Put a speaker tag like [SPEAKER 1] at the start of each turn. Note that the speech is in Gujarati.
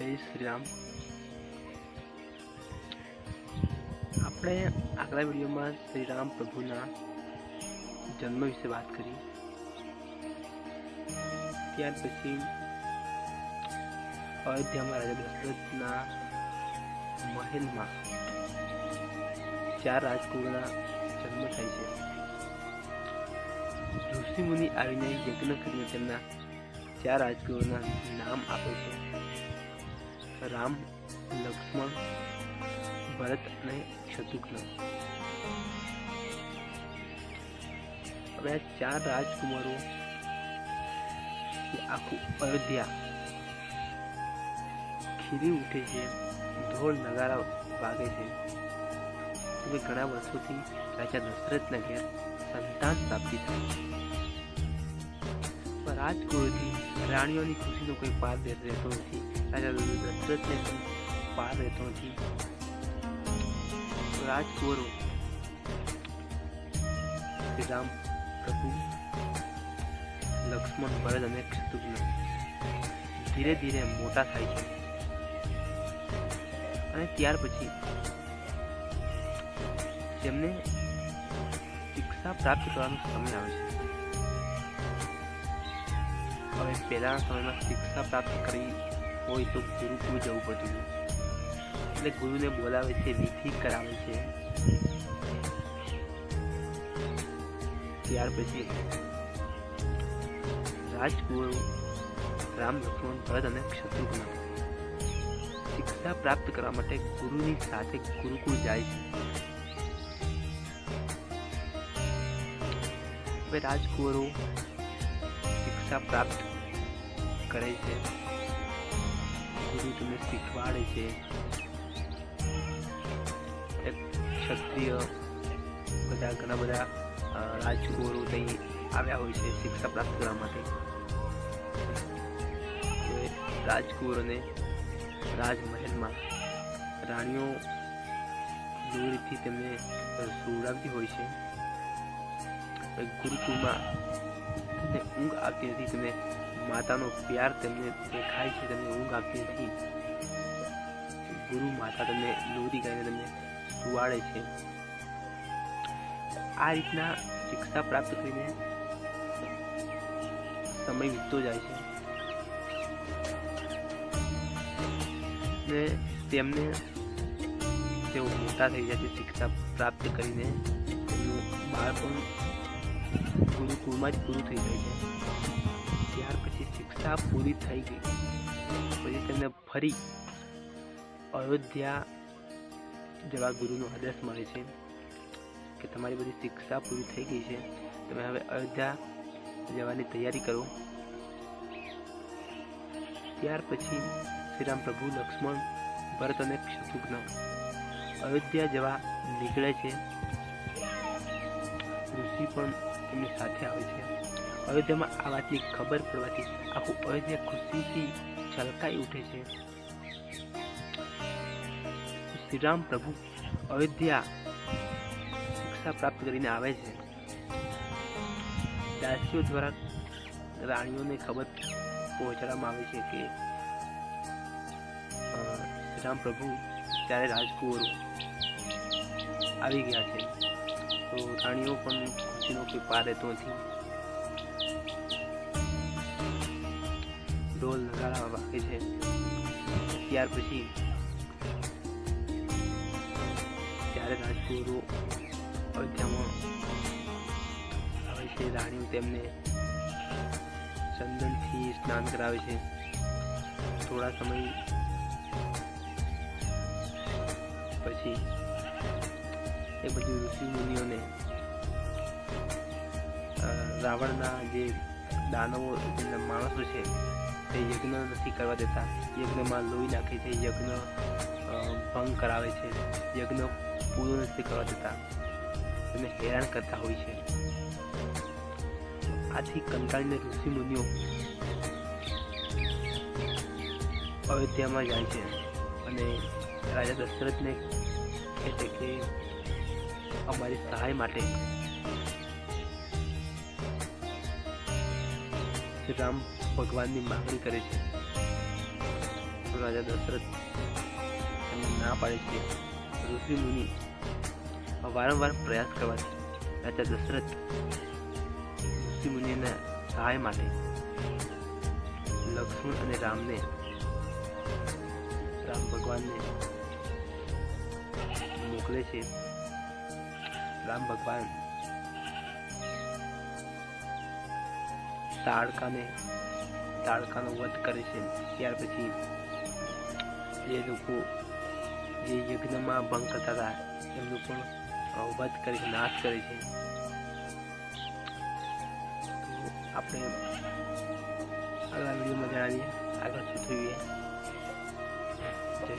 [SPEAKER 1] જય શ્રી રામ. આપણે આગલા વિડીયોમાં શ્રી રામ પ્રભુના જન્મ વિશે વાત કરી. ત્યાર પછી અયોધ્યામાં રાજા દશરથના મહેલમાં ચાર રાજકુળના જન્મ થાય છે. ઋષિ મુનિ આવીને યજ્ઞ કરીને તેમના ચાર રાજકુળના નામ આપે છે. રામ, લક્ષ્મણ, ભરત અને શત્રુઘ્ન. હવે આ ચાર રાજકુમારો આખું અયોધ્યા ખીલી ઉઠે છે ઢોળ નગારા વાગે છે. હવે ઘણા વર્ષોથી રાજા દશરથના ઘેર સંતાન પ્રાપ્તિ થઈ. રાજકુળથી રાણીઓની ખુશીનો કોઈ પાર રહેતો નથી. રાજા દશરથને પાર રહેતો નથી અને શત્રુઘ્ન ધીરે ધીરે મોટા થાય છે અને ત્યાર પછી તેમને શિક્ષા પ્રાપ્ત કરવાનો સમય આવે છે. હવે પહેલાના સમયમાં શિક્ષા પ્રાપ્ત કરવી હોય તો ગુરુકુળ જવું પડતું એટલે ગુરુને બોલાવે છે, વિધિ કરાવે છે. ત્યાર પછી રાજગુરુ રામ લક્ષ્મણ ભરત અને શત્રુઘ્ન શિક્ષા પ્રાપ્ત કરવા માટે ગુરુની સાથે ગુરુકુળ જાય છે. હવે રાજકુંવરો શિક્ષા પ્રાપ્ત કરે છે. ગુરુ તમને શીખવાડે છે. ક્ષત્રિય, બધા ઘણા બધા રાજગુરુ ત્યાં આવ્યા હોય છે શિક્ષા પ્રાપ્ત કરવા માટે. હવે રાજકુંવરોને રાજમહેલમાં રાણીઓ દૂરથી તેમને સુવડાવતી હોય છે. ગુરુકુળમાં ઊંઘ આવતી નથી, તેમને માતાનો પ્યાર તેમને દેખાય છે, તેમને ઊંઘ આપતી નથી. ગુરુ માતા તમને લોરી ગાઈને તમને સુવાડે છે. આ રીતના શિક્ષા પ્રાપ્ત કરીને સમય વીતતો જાય છે. ને તેમને તેઓ મોટા થઈ જાય છે શિક્ષા પ્રાપ્ત કરીને. બાળપણ ગુરુકુળમાં જ પૂરું થઈ જાય છે. ત્યાર પછી શિક્ષા પૂરી થઈ ગઈ. પછી તેમને ફરી અયોધ્યા જવા ગુરુનો આદેશ મળે છે કે તમારી બધી શિક્ષા પૂરી થઈ ગઈ છે. તમે હવે અયોધ્યા જવાની તૈયારી કરો. ત્યાર પછી શ્રીરામ પ્રભુ લક્ષ્મણ ભરત અને શત્રુઘ્ન અયોધ્યા જવા નીકળે છે. ઋષિ પણ તેમની સાથે આવે છે. અયોધ્યામાં આ વાતની ખબર પડવાથી આખું અયોધ્યા ખુશીથી છલકાઈ ઉઠે છે. શ્રીરામ પ્રભુ અયોધ્યા શિક્ષા પ્રાપ્ત કરીને આવે છે. દાસીઓ દ્વારા રાણીઓને ખબર પહોંચાડવામાં આવે છે કે શ્રીરામ પ્રભુ ત્યારે રાજકુંવરો આવી ગયા છે. તો રાણીઓ પણ ખુશીનો કોઈ પાર રહેતો નથી. ઢોલ નગારા વાગે છે. ત્યાર પછી ત્યારે રાજગુરુ અયોધ્યામાં આવે છે, રાણીઓ તેમને ચંદનથી સ્નાન કરાવે છે. થોડા સમય પછી એ બધી ઋષિ મુનિઓને રાવણના જે દાનવો માણસો છે તે યજ્ઞ નથી કરવા દેતા. યજ્ઞમાં લોહી નાખે છે, યજ્ઞ ભંગ કરાવે છે. યજ્ઞ પૂરો નથી કરવા દેતા. તેને હેરાન કરતા હોય છે. આથી કંટાળીને ઋષિ મુનિઓ અયોધ્યામાં જાય છે અને રાજા દશરથને કહે છે કે અમારી સહાય માટે રામ ભગવાનની માંગણી કરે છે. રાજા દશરથ એમને ના પાડે છે. ઋષિ મુનિ વારંવાર પ્રયાસ કરવાથી રાજા દશરથ ઋષિ મુનિના સહાય માટે લક્ષ્મણ અને રામને રામ ભગવાનને મોકલે છે. રામ ભગવાન તાડકાને તાડકાનો વધ કરે છે. ત્યાર પછી જે લોકો જે યજ્ઞમાં ભંગ કરતા હતા, એમનું પણ વધ કરે છે, નાશ કરે છે. આપણે આગલા વિડીયોમાં જણાવીએ. આગળ શું થયું જય